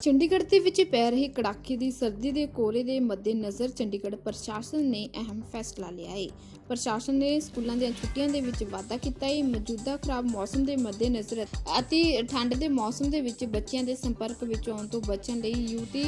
ਚੰਡੀਗੜ੍ਹ ਦੇ ਵਿੱਚ ਪੈ ਰਹੀ ਕੜਾਕੇ ਦੀ ਸਰਦੀ ਦੇ ਕੋਰੇ ਦੇ ਮੱਦੇਨਜ਼ਰ ਚੰਡੀਗੜ੍ਹ ਪ੍ਰਸ਼ਾਸਨ ਨੇ ਅਹਿਮ ਫੈਸਲਾ ਲਿਆ ਹੈ ਪ੍ਰਸ਼ਾਸਨ ਨੇ ਸਕੂਲਾਂ ਦੀਆਂ ਛੁੱਟੀਆਂ ਦੇ ਵਿੱਚ ਵਾਧਾ ਕੀਤਾ ਹੈ ਮੌਜੂਦਾ ਖਰਾਬ ਮੌਸਮ ਦੇ ਮੱਦੇਨਜ਼ਰ ਅਤੇ ਠੰਡ ਦੇ ਮੌਸਮ ਦੇ ਵਿੱਚ ਬੱਚਿਆਂ ਦੇ ਸੰਪਰਕ ਵਿੱਚ ਆਉਣ ਤੋਂ ਬਚਣ ਲਈ ਯੂਟੀ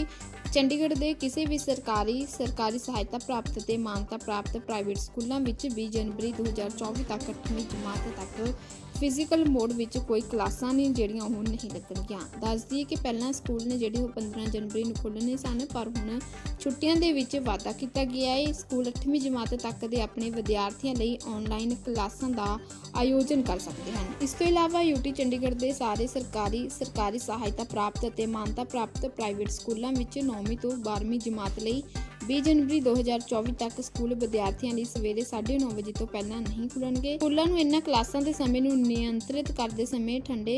ਚੰਡੀਗੜ੍ਹ ਦੇ ਕਿਸੇ ਵੀ ਸਰਕਾਰੀ ਸਰਕਾਰੀ ਸਹਾਇਤਾ ਪ੍ਰਾਪਤ ਤੇ ਮਾਨਤਾ ਪ੍ਰਾਪਤ ਪ੍ਰਾਈਵੇਟ ਸਕੂਲਾਂ ਵਿੱਚ 20 ਜਨਵਰੀ 2024 ਤੱਕ 8ਵੀਂ ਜਮਾਤ ਤੱਕ ਫਿਜ਼ੀਕਲ ਮੋਡ ਵਿੱਚ ਕੋਈ ਕਲਾਸਾਂ ਨੇ ਜਿਹੜੀਆਂ ਉਹ ਨਹੀਂ ਲੱਗਣਗੀਆਂ। ਦੱਸ ਦਈਏ ਕਿ ਪਹਿਲਾਂ ਸਕੂਲ ਨੇ ਜਿਹੜੇ ਉਹ 15 ਜਨਵਰੀ ਨੂੰ ਖੁੱਲ੍ਹਣੇ ਸਨ, ਪਰ ਹੁਣ ਛੁੱਟੀਆਂ ਦੇ ਵਿੱਚ ਵਾਧਾ ਕੀਤਾ ਗਿਆ ਹੈ ਸਕੂਲ 8ਵੀਂ ਜਮਾਤ ਤੱਕ ਦੇ ਆਪਣੇ ਵਿਦਿਆਰਥੀਆਂ ਲਈ ਆਨਲਾਈਨ ਕਲਾਸਾਂ ਦਾ ਆਯੋਜਨ ਕਰ ਸਕਦੇ ਹਨ। ਇਸ ਤੋਂ ਇਲਾਵਾ ਯੂਟੀ ਚੰਡੀਗੜ੍ਹ ਦੇ ਸਾਰੇ ਸਰਕਾਰੀ ਸਰਕਾਰੀ ਸਹਾਇਤਾ ਪ੍ਰਾਪਤ ਅਤੇ ਮਾਨਤਾ ਪ੍ਰਾਪਤ ਪ੍ਰਾਈਵੇਟ ਸਕੂਲਾਂ ਵਿੱਚ 9ਵੀਂ ਤੋਂ 12ਵੀਂ ਜਮਾਤ ਲਈ 20 ਜਨਵਰੀ 2024 ਤੱਕ ਸਕੂਲ ਵਿਦਿਆਰਥੀਆਂ ਲਈ ਸਵੇਰੇ 9:30 ਵਜੇ ਤੋਂ ਪਹਿਲਾਂ ਨਹੀਂ ਖੁੱਲਣਗੇ। ਸਕੂਲਾਂ ਨੂੰ ਇਹਨਾਂ ਕਲਾਸਾਂ ਦੇ ਸਮੇਂ ਨੂੰ ਨਿਯੰਤਰਿਤ ਕਰਦੇ ਸਮੇਂ ਠੰਡੇ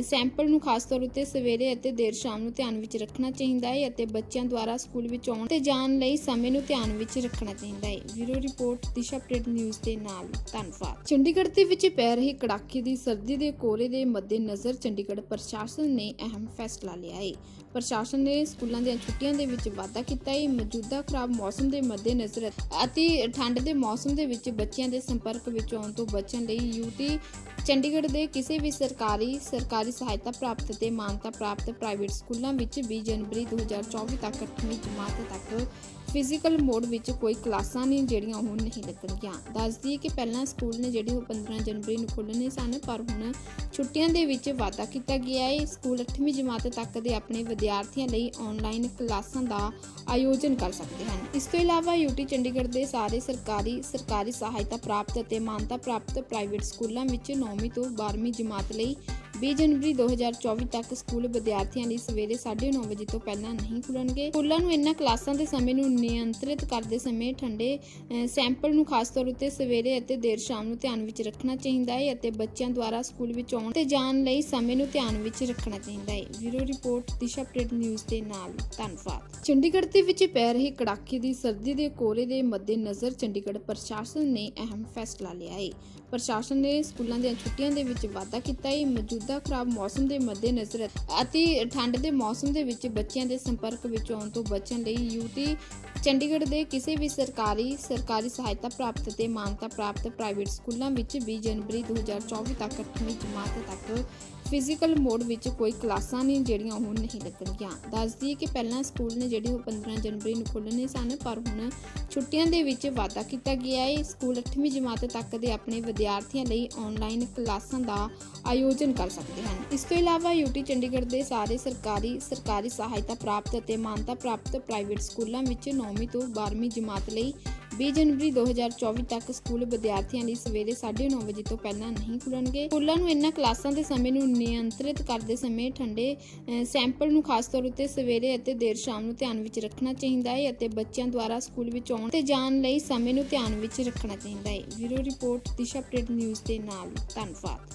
ਸੈਂਪਲ ਨੂੰ ਖਾਸ ਤੌਰ ਉੱਤੇ ਸਵੇਰੇ ਅਤੇ ਦੇਰ ਸ਼ਾਮ ਨੂੰ ਧਿਆਨ ਵਿੱਚ ਰੱਖਣਾ ਚਾਹੀਦਾ ਹੈ ਅਤੇ ਬੱਚਿਆਂ ਦੁਆਰਾ ਸਕੂਲ ਵਿੱਚ ਆਉਣ ਤੇ ਜਾਣ ਲਈ ਸਮੇਂ ਨੂੰ ਧਿਆਨ ਵਿੱਚ ਰੱਖਣਾ ਚਾਹੀਦਾ ਹੈ bureau report, Disha update news ਦੇ ਨਾਲ। ਧੰਨਵਾਦ। ਚੰਡੀਗੜ੍ਹ ਦੇ ਵਿੱਚ ਪੈ ਰਹੀ ਕੜਾਕੇ ਦੀ ਸਰਦੀ ਦੇ ਕੋਰੇ ਦੇ ਮੱਦੇਨਜ਼ਰ ਚੰਡੀਗੜ੍ਹ ਪ੍ਰਸ਼ਾਸਨ ਨੇ ਅਹਿਮ ਫੈਸਲਾ ਲਿਆ ਹੈ ਪ੍ਰਸ਼ਾਸਨ ਨੇ ਸਕੂਲਾਂ ਦੀਆਂ ਛੁੱਟੀਆਂ ਦੇ ਵਿੱਚ ਵਾਧਾ ਕੀਤਾ ਹੈ ਮੌਜੂਦਾ ਖਰਾਬ ਮੌਸਮ ਦੇ ਮੱਦੇਨਜ਼ਰ ਅਤੇ ਠੰਡ ਦੇ ਮੌਸਮ ਦੇ ਵਿੱਚ ਬੱਚਿਆਂ ਦੇ ਸੰਪਰਕ ਵਿੱਚ ਆਉਣ ਤੋਂ ਬਚਣ ਲਈ ਯੂਟੀ ਚੰਡੀਗੜ੍ਹ ਦੇ ਕਿਸੇ ਵੀ ਸਰਕਾਰੀ ਸਰਕਾਰੀ ਸਹਾਇਤਾ ਪ੍ਰਾਪਤ ਤੇ ਮਾਨਤਾ ਪ੍ਰਾਪਤ ਪ੍ਰਾਈਵੇਟ ਸਕੂਲਾਂ ਵਿੱਚ 20 ਜਨਵਰੀ 2024 ਤੱਕ 8ਵੀਂ ਜਮਾਤ ਤੱਕ ਫਿਜ਼ੀਕਲ ਮੋਡ ਵਿੱਚ ਕੋਈ ਕਲਾਸਾਂ ਨਹੀਂ, ਜਿਹੜੀਆਂ ਉਹ ਨਹੀਂ ਲੱਗਣਗੀਆਂ। ਦੱਸਦੀ ਦਈਏ ਕਿ ਪਹਿਲਾਂ ਸਕੂਲ ਨੇ ਜਿਹੜੇ ਉਹ 15 ਜਨਵਰੀ ਨੂੰ ਖੁੱਲ੍ਹਣੇ ਸਨ, ਪਰ ਹੁਣ ਛੁੱਟੀਆਂ ਦੇ ਵਿੱਚ ਵਾਧਾ ਕੀਤਾ ਗਿਆ ਹੈ। ਸਕੂਲ 8ਵੀਂ ਜਮਾਤ ਤੱਕ ਦੇ ਆਪਣੇ ਵਿਦਿਆਰਥੀਆਂ ਲਈ ਆਨਲਾਈਨ ਕਲਾਸਾਂ ਦਾ ਆਯੋਜਨ ਕਰ ਸਕਦੇ ਹਨ। ਇਸ ਤੋਂ ਇਲਾਵਾ ਯੂਟੀ ਚੰਡੀਗੜ੍ਹ ਦੇ ਸਾਰੇ ਸਰਕਾਰੀ ਸਰਕਾਰੀ ਸਹਾਇਤਾ ਪ੍ਰਾਪਤ ਅਤੇ ਮਾਨਤਾ ਪ੍ਰਾਪਤ ਪ੍ਰਾਈਵੇਟ ਸਕੂਲਾਂ ਵਿੱਚ 9ਵੀਂ ਤੋਂ 12ਵੀਂ ਜਮਾਤ ਲਈ 20 ਜਨਵਰੀ 2024 ਤੱਕ ਸਕੂਲ ਵਿਦਿਆਰਥੀਆਂ ਲਈ ਸਵੇਰੇ 9:30 ਵਜੇ ਤੋਂ ਪਹਿਲਾਂ ਨਹੀਂ ਖੁੱਲਣਗੇ ਸਕੂਲਾਂ ਨੂੰ ਇਹਨਾਂ ਕਲਾਸਾਂ ਦੇ ਸਮੇਂ ਨੂੰ ਨਿਯੰਤਰਿਤ ਕਰਦੇ ਸਮੇਂ ਠੰਡੇ ਸੈਂਪਲ ਨੂੰ ਖਾਸ ਤੌਰ ਉੱਤੇ ਸਵੇਰੇ ਅਤੇ ਦੇਰ ਸ਼ਾਮ ਨੂੰ ਧਿਆਨ ਵਿੱਚ ਰੱਖਣਾ ਚਾਹੀਦਾ ਹੈ ਅਤੇ ਬੱਚਿਆਂ ਦੁਆਰਾ ਸਕੂਲ ਵਿੱਚ ਆਉਣ ਤੇ ਜਾਣ ਲਈ ਸਮੇਂ ਨੂੰ ਧਿਆਨ ਵਿੱਚ ਰੱਖਣਾ ਚਾਹੀਦਾ ਹੈ। Bureau report, Disha update news ਦੇ ਨਾਲ। ਧੰਨਵਾਦ। ਚੰਡੀਗੜ੍ਹ ਦੇ ਵਿੱਚ ਪੈ ਰਹੀ ਕੜਾਕੇ ਦੀ ਸਰਦੀ ਦੇ ਕੋਰੇ ਦੇ ਮੱਦੇਨਜ਼ਰ ਚੰਡੀਗੜ੍ਹ ਪ੍ਰਸ਼ਾਸਨ ਨੇ ਅਹਿਮ ਫੈਸਲਾ ਲਿਆ ਹੈ। ਪ੍ਰਸ਼ਾਸਨ ਨੇ ਸਕੂਲਾਂ ਦੀਆਂ ਛੁੱਟੀਆਂ ਦੇ ਵਿੱਚ ਵਾਧਾ ਕੀਤਾ ਹੈ। ਮੌਜੂਦਾ ਖਰਾਬ ਮੌਸਮ ਦੇ ਮੱਦੇਨਜ਼ਰ ਅਤੇ ਠੰਡ ਦੇ ਮੌਸਮ ਦੇ ਵਿੱਚ ਬੱਚਿਆਂ ਦੇ ਸੰਪਰਕ ਵਿੱਚ ਆਉਣ ਤੋਂ ਬਚਣ ਲਈ ਯੂਟੀ ਚੰਡੀਗੜ੍ਹ ਦੇ ਕਿਸੇ ਵੀ ਸਰਕਾਰੀ ਸਰਕਾਰੀ ਸਹਾਇਤਾ ਪ੍ਰਾਪਤ ਤੇ ਮਾਨਤਾ ਪ੍ਰਾਪਤ ਪ੍ਰਾਈਵੇਟ ਸਕੂਲਾਂ ਵਿੱਚ 20 ਜਨਵਰੀ 2024 ਤੱਕ 8ਵੀਂ ਜਮਾਤ ਤੱਕ ਫਿਜ਼ੀਕਲ ਮੋਡ ਵਿੱਚ ਕੋਈ ਕਲਾਸਾਂ ਨੇ ਜਿਹੜੀਆਂ ਉਹ ਨਹੀਂ ਲੱਗਣਗੀਆਂ। ਦੱਸਦੀ ਦਈਏ ਕਿ ਪਹਿਲਾਂ ਸਕੂਲ ਨੇ ਜਿਹੜੇ ਉਹ 15 ਜਨਵਰੀ ਨੂੰ ਖੁੱਲ੍ਹਣੇ ਸਨ, ਪਰ ਹੁਣ ਛੁੱਟੀਆਂ ਦੇ ਵਿੱਚ ਵਾਧਾ ਕੀਤਾ ਗਿਆ ਹੈ ਸਕੂਲ 8ਵੀਂ ਜਮਾਤ ਤੱਕ ਦੇ ਆਪਣੇ ਵਿਦਿਆਰਥੀਆਂ ਲਈ ਆਨਲਾਈਨ ਕਲਾਸਾਂ ਦਾ ਆਯੋਜਨ ਕਰ ਸਕਦੇ ਹਨ। ਇਸ ਤੋਂ ਇਲਾਵਾ ਯੂਟੀ ਚੰਡੀਗੜ੍ਹ ਦੇ ਸਾਰੇ ਸਰਕਾਰੀ ਸਰਕਾਰੀ ਸਹਾਇਤਾ ਪ੍ਰਾਪਤ ਅਤੇ ਮਾਨਤਾ ਪ੍ਰਾਪਤ ਪ੍ਰਾਈਵੇਟ ਸਕੂਲਾਂ ਵਿੱਚ 9ਵੀਂ ਤੋਂ 12ਵੀਂ ਜਮਾਤ ਲਈ 20 ਜਨਵਰੀ 2024 ਤੱਕ ਸਕੂਲ ਵਿਦਿਆਰਥੀਆਂ ਲਈ ਸਵੇਰੇ 9:30 ਵਜੇ ਤੋਂ ਪਹਿਲਾਂ ਨਹੀਂ ਖੁੱਲਣਗੇ। ਸਕੂਲਾਂ ਨੂੰ ਇਹਨਾਂ ਕਲਾਸਾਂ ਦੇ ਸਮੇਂ ਨੂੰ ਨਿਯੰਤਰਿਤ ਕਰਦੇ ਸਮੇਂ ਠੰਡੇ ਸੈਂਪਲ ਨੂੰ ਖਾਸ ਤੌਰ ਉੱਤੇ ਸਵੇਰੇ ਅਤੇ ਦੇਰ ਸ਼ਾਮ ਨੂੰ ਧਿਆਨ ਵਿੱਚ ਰੱਖਣਾ ਚਾਹੀਦਾ ਹੈ ਅਤੇ ਬੱਚਿਆਂ ਦੁਆਰਾ ਸਕੂਲ ਵਿੱਚ ਆਉਣ ਤੇ ਜਾਣ ਲਈ ਸਮੇਂ ਨੂੰ ਧਿਆਨ ਵਿੱਚ ਰੱਖਣਾ ਚਾਹੀਦਾ ਹੈ। Bureau report, Disha update news ਦੇ ਨਾਲ। ਧੰਨਵਾਦ।